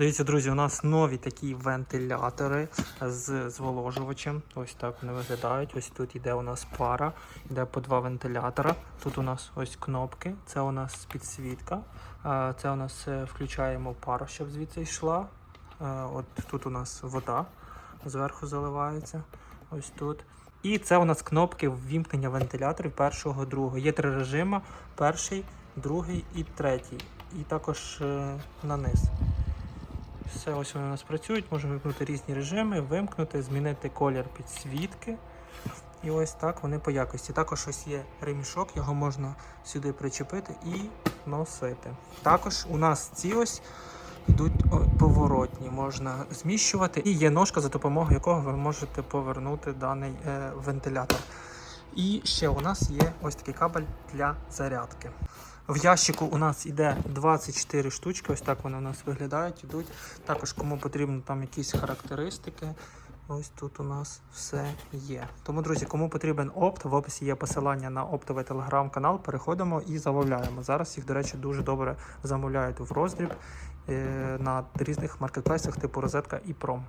Дивіться, друзі, у нас нові такі вентилятори з зволожувачем. Ось так вони виглядають. Ось тут іде у нас пара, іде по два вентилятора. Тут у нас ось кнопки, це у нас підсвітка. Це у нас е, включаємо пару, щоб звідси йшла. От тут у нас вода зверху заливається. Ось тут. І це у нас кнопки ввімкнення вентиляторів першого, другого. Є три режими: перший, другий і третій. І також е, на низ. Все, ось вони у нас працюють. Можемо вимкнути різні режими, вимкнути, змінити колір підсвітки. І ось так вони по якості. Також ось є ремішок, його можна сюди причепити і носити. Також у нас ці ось йдуть поворотні, можна зміщувати. І є ножка, за допомогою якого ви можете повернути даний е, вентилятор. І ще у нас є ось такий кабель для зарядки. В ящику у нас іде 24 штучки, ось так вони у нас виглядають, ідуть. Також кому потрібно там якісь характеристики. Ось тут у нас все є. Тому, друзі, кому потрібен опт, в описі є посилання на оптовий телеграм-канал. Переходимо і замовляємо. Зараз їх, до речі, дуже добре замовляють в роздріб е, на різних маркетплейсах типу Розетка і Пром.